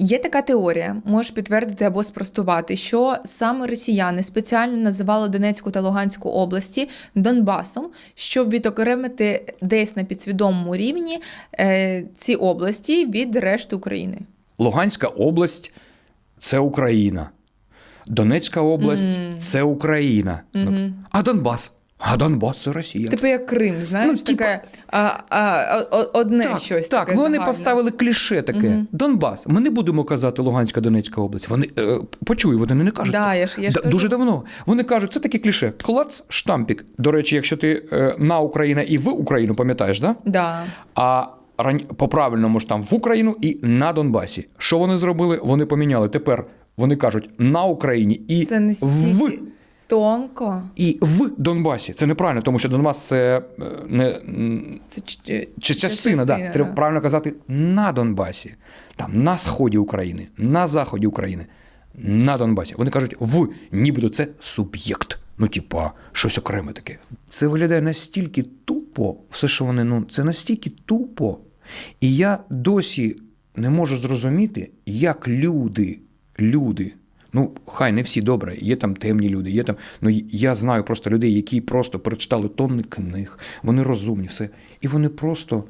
Є така теорія, можеш підтвердити або спростувати, що саме росіяни спеціально називали Донецьку та Луганську області Донбасом, щоб відокремити десь на підсвідомому рівні е, ці області від решти України. Луганська область це Україна. Донецька область Мгм. це Україна. Ну, Мгм. А Донбас? А Донбас це Росія. Типу як Крим, знаєш, Ну, типа- таке а, а, одне так, щось. так, таке вони загальне. поставили кліше таке. Мгм. Донбас. Ми не будемо казати Луганська Донецька область. Вони е, почуй, вони не кажуть. Да, я ж, я ж кажу. дуже давно. Вони кажуть, це таке кліше. Клац, штампік. До речі, якщо ти е, на Україна і в Україну, пам'ятаєш, да? Да. А ран... по-правильному ж там в Україну і на Донбасі. Що вони зробили? Вони поміняли. Тепер вони кажуть на Україні і Це не в. Тонко. І в Донбасі. Це неправильно, тому що Донбас це е, не Це чи це частина, да. частина, треба правильно казати на Донбасі, там на сході України, на заході України, на Донбасі. Вони кажуть в, нібито це суб'єкт. Ну, типа, щось окреме таке. Це виглядає настільки тупо, все, що вони, ну, це настільки тупо. І я досі не можу зрозуміти, як люди, люди. Ну, хай не всі добре, є там темні люди, є там. Ну я знаю просто людей, які просто прочитали тонни книг, вони розумні, все. І вони просто